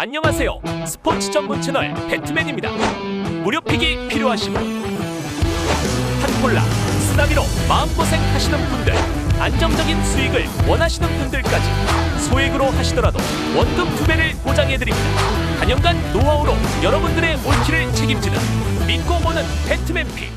안녕하세요. 스포츠 전문 채널 배트맨입니다. 무료픽이 필요하신 분, 한콜라, 쓰나미로 마음고생 하시는 분들, 안정적인 수익을 원하시는 분들까지 소액으로 하시더라도 원금 두 배를 보장해드립니다. 단연간 노하우로 여러분들의 올킬을 책임지는 믿고 보는 배트맨픽.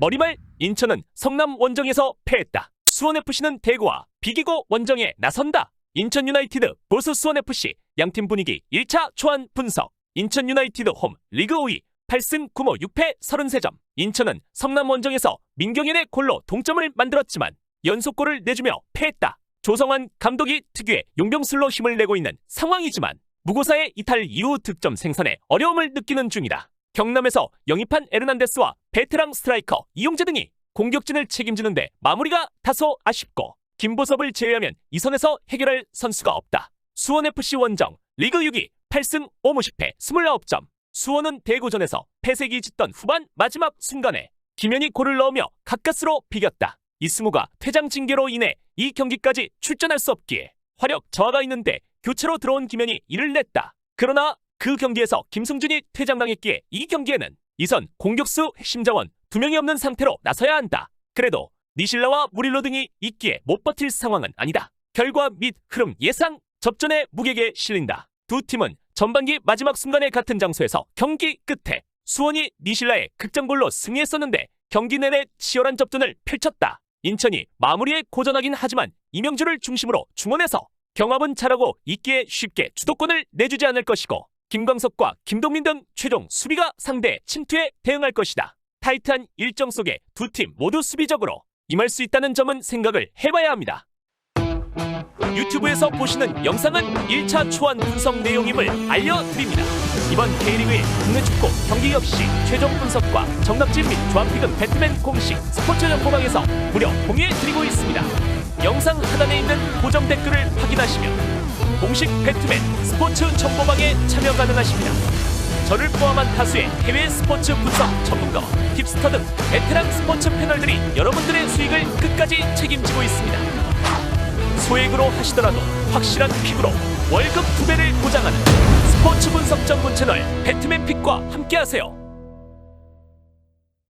머리말 인천은 성남 원정에서 패했다. 수원 FC는 대구와 비기고 원정에 나선다. 인천 유나이티드 보스 수원 FC 양팀 분위기 1차 초안 분석. 인천 유나이티드 홈 리그 5위 8승 9무 6패 33점. 인천은 성남 원정에서 민경현의 골로 동점을 만들었지만 연속골을 내주며 패했다. 조성환 감독이 특유의 용병술로 힘을 내고 있는 상황이지만 무고사의 이탈 이후 득점 생산에 어려움을 느끼는 중이다. 경남에서 영입한 에르난데스와 베테랑 스트라이커 이용재 등이 공격진을 책임지는데 마무리가 다소 아쉽고 김보섭을 제외하면 이 선에서 해결할 선수가 없다. 수원FC 원정 리그 6위 8승 5무 10패 29점 수원은 대구전에서 패색이 짙던 후반 마지막 순간에 김현이 골을 넣으며 가까스로 비겼다. 이승우가 퇴장 징계로 인해 이 경기까지 출전할 수 없기에 화력 저하가 있는데 교체로 들어온 김현이 이를 냈다. 그러나 그 경기에서 김승준이 퇴장당했기에 이 경기에는 이선 공격수 핵심 자원 두 명이 없는 상태로 나서야 한다. 그래도 니실라와 무릴로 등이 있기에 못 버틸 상황은 아니다. 결과 및 흐름 예상 접전의 무게에 실린다. 두 팀은 전반기 마지막 순간에 같은 장소에서 경기 끝에 수원이 니실라의 극장골로 승리했었는데 경기 내내 치열한 접전을 펼쳤다. 인천이 마무리에 고전하긴 하지만 이명주를 중심으로 중원에서 경합은 잘하고 있기에 쉽게 주도권을 내주지 않을 것이고 김광석과 김동민 등 최종 수비가 상대 침투에 대응할 것이다. 타이트한 일정 속에 두 팀 모두 수비적으로 임할 수 있다는 점은 생각을 해봐야 합니다. 유튜브에서 보시는 영상은 1차 초안 분석 내용임을 알려드립니다. 이번 K리그의 국내 축구 경기 역시 최종 분석과 정답진 및 조합픽은 배트맨 공식 스포츠 정보방에서 무료 공유해드리고 있습니다. 영상 하단에 있는 고정 댓글을 확인하시면 공식 배트맨 스포츠 정보방에 참여 가능하십니다. 저를 포함한 다수의 해외 스포츠 분석 전문가, 힙스터 등 베테랑 스포츠 패널들이 여러분들의 수익을 끝까지 책임지고 있습니다. 소액으로 하시더라도 확실한 픽으로 월급 두 배를 보장하는 스포츠 분석 전문 채널 배트맨 픽과 함께하세요.